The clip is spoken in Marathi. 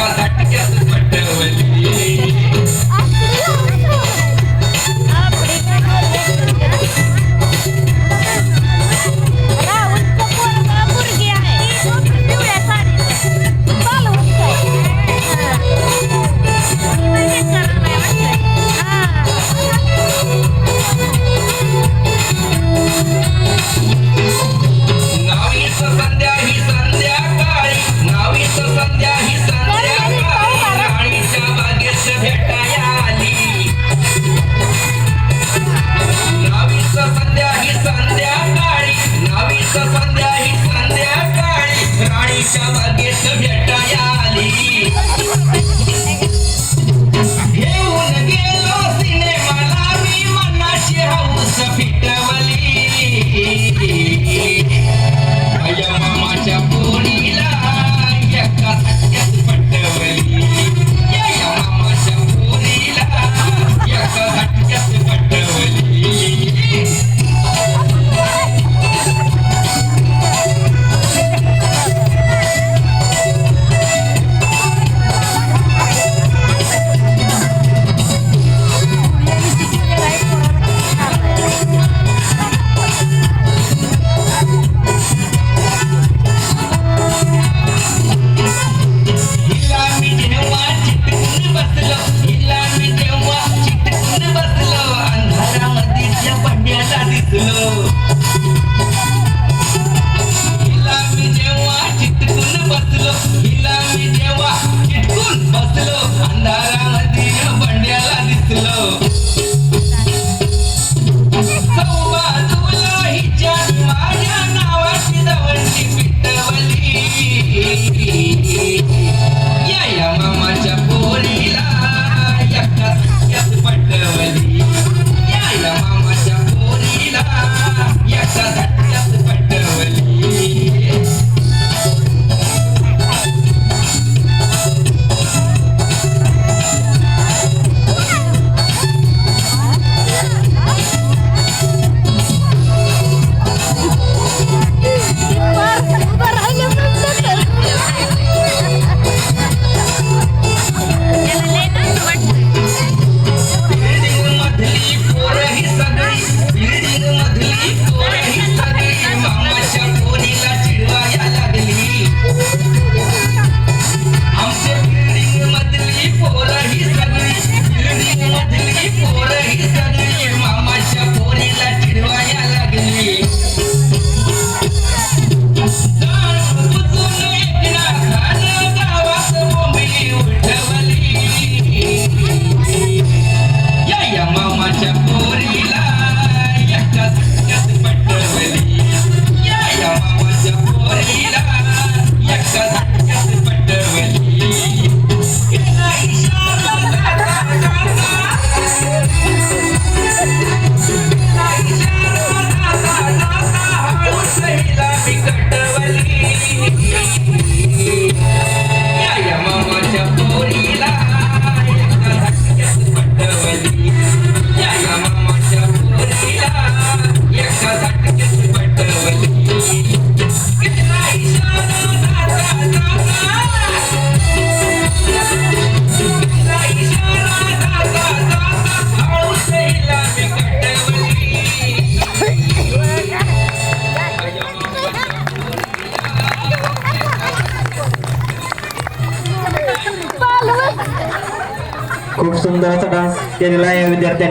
got back together. खूप सुंदर असा डान्स केलेला आहे विद्यार्थ्यांनी.